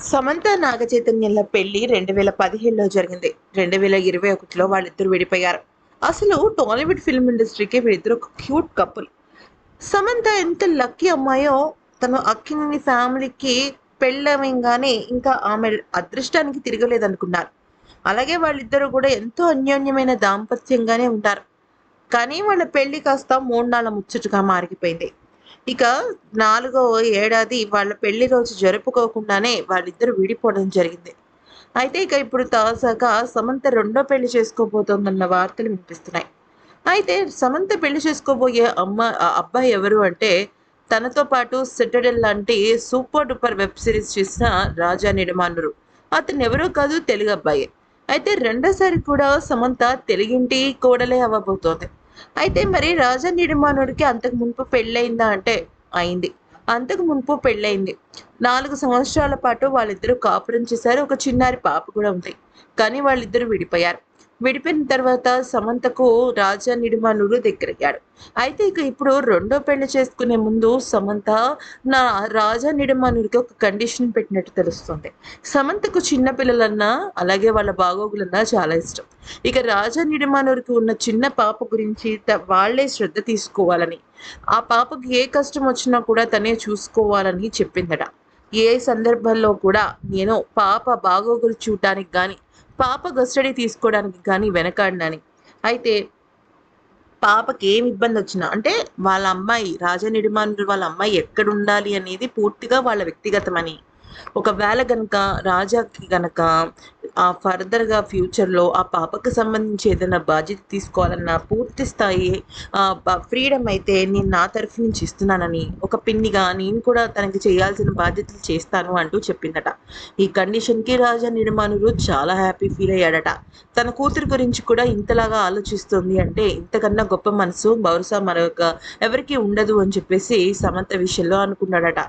సమంత నాగ చైతన్యంల పెళ్ళి రెండు వేల పదిహేడులో జరిగింది. రెండు వేల ఇరవై ఒకటిలో వాళ్ళిద్దరు విడిపోయారు. అసలు టాలీవుడ్ ఫిల్మ్ ఇండస్ట్రీకి వీళ్ళిద్దరు ఒక క్యూట్ కపుల్. సమంత ఎంత లక్కీ అమ్మాయో తను అక్కిని ఫ్యామిలీకి పెళ్ళవంగానే ఇంకా ఆమె అదృష్టానికి తిరగలేదనుకున్నారు. అలాగే వాళ్ళిద్దరూ కూడా ఎంతో అన్యోన్యమైన దాంపత్యంగానే ఉంటారు. కానీ వాళ్ళ పెళ్ళి కాస్త మూడు నాళ్ళ ముచ్చటగా మారిపోయింది. ఇక నాలుగో ఏడాది వాళ్ళ పెళ్ళి రోజు జరుపుకోకుండానే వాళ్ళిద్దరూ విడిపోవడం జరిగింది. అయితే ఇక ఇప్పుడు తాజాగా సమంత రెండో పెళ్ళి చేసుకోబోతోందన్న వార్తలు వినిపిస్తున్నాయి. అయితే సమంత పెళ్ళి చేసుకోబోయే అమ్మ ఆ అబ్బాయి ఎవరు అంటే తనతో పాటు సెటడెల్ లాంటి సూపర్ డూపర్ వెబ్ సిరీస్ చేసిన రాజా నిడమానురు అతను ఎవరో కాదు తెలుగు అబ్బాయి. అయితే రెండోసారి కూడా సమంత తెలుగింటి కోడలే అవ్వబోతోంది. అయితే మరి రాజా నిర్మాణుడికి అంతకు మునుపు పెళ్ళయిందా అంటే అయింది. అంతకు మునుపు పెళ్ళయింది. నాలుగు సంవత్సరాల పాటు వాళ్ళిద్దరూ కాపురం చేశారు. ఒక చిన్నారి పాప కూడా ఉంది. కానీ వాళ్ళిద్దరూ విడిపోయారు. విడిపోయిన తర్వాత సమంతకు రాజా నిడుమానుడు దగ్గరయ్యాడు. అయితే ఇక ఇప్పుడు రెండో పెళ్ళి చేసుకునే ముందు సమంత నా రాజా నిడుమానుడికి ఒక కండిషన్ పెట్టినట్టు తెలుస్తుంది. సమంతకు చిన్న పిల్లలన్నా అలాగే వాళ్ళ బాగోగులన్నా చాలా ఇష్టం. ఇక రాజా నిడిమానుడికి ఉన్న చిన్న పాప గురించి వాళ్ళే వాళ్ళే శ్రద్ధ తీసుకోవాలని ఆ పాపకి ఏ కష్టం వచ్చినా కూడా తనే చూసుకోవాలని చెప్పిందట. ఏ సందర్భంలో కూడా నేను పాప బాగోగులు చూడటానికి కానీ పాప కస్టడీ తీసుకోవడానికి కానీ వెనకాడినని అయితే పాపకి ఏం ఇబ్బంది వచ్చినా అంటే వాళ్ళ అమ్మాయి రాజనిడిమానుడు వాళ్ళ అమ్మాయి ఎక్కడ ఉండాలి అనేది పూర్తిగా వాళ్ళ వ్యక్తిగతమని ఒకవేళ కనుక రాజాకి గనక ఆ ఫర్దర్గా ఫ్యూచర్లో ఆ పాపకు సంబంధించి ఏదైనా బాధ్యత తీసుకోవాలన్న పూర్తి స్థాయి ఫ్రీడమ్ అయితే నేను నా తరఫు నుంచి ఇస్తున్నానని ఒక పిన్నిగా నేను కూడా తనకి చేయాల్సిన బాధ్యతలు చేస్తాను అంటూ చెప్పిందట. ఈ కండిషన్కి రాజా నిర్మాణులు చాలా హ్యాపీ ఫీల్ అయ్యాడట. తన కూతురు గురించి కూడా ఇంతలాగా ఆలోచిస్తుంది అంటే ఇంతకన్నా గొప్ప మనసు బహుశా మరొక ఎవరికి ఉండదు అని చెప్పేసి సమంత విషయంలో అనుకున్నాడట.